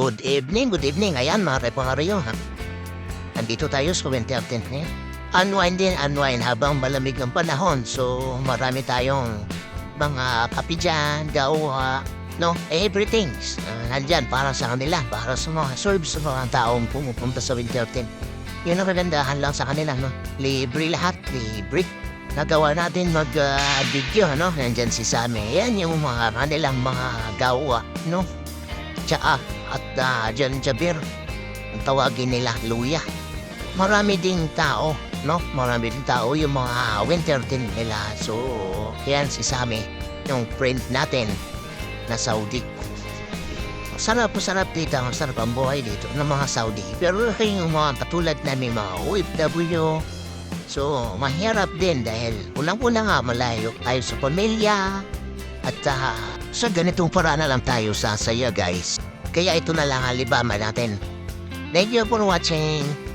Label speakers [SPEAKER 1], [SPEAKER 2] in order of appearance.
[SPEAKER 1] Good evening, good evening. Ayan mga repaharyo ha. Andito tayo sa tent ngayon. Unwind din, unwind habang malamig ang panahon. So marami tayong mga kape dyan, gawa, no, everything. Uh, nandyan para sa kanila, para sa mga serve sa mga taong pumupunta sa winter tent. Yun ang kagandahan lang sa kanila, no? Libre lahat, libre. Nagawa natin mag-video, no? Nandyan si Sammy. Yan yung mga kanilang mga gawa, no? Tsaka at uh, John Jabir, ang tawagin nila Luya. Marami ding tao, no? Marami ding tao yung mga winter tin nila. So, yan si Sammy, yung friend natin na Saudi. Sarap, sarap dito. Sarap ang buhay dito ng mga Saudi. Pero yung mga katulad namin mga OFW, so mahirap din dahil unang-una nga malayo tayo sa pamilya at ah, sa ganitong paraan na lang tayo sasaya guys. Kaya ito na lang ang libama natin. Thank you for watching.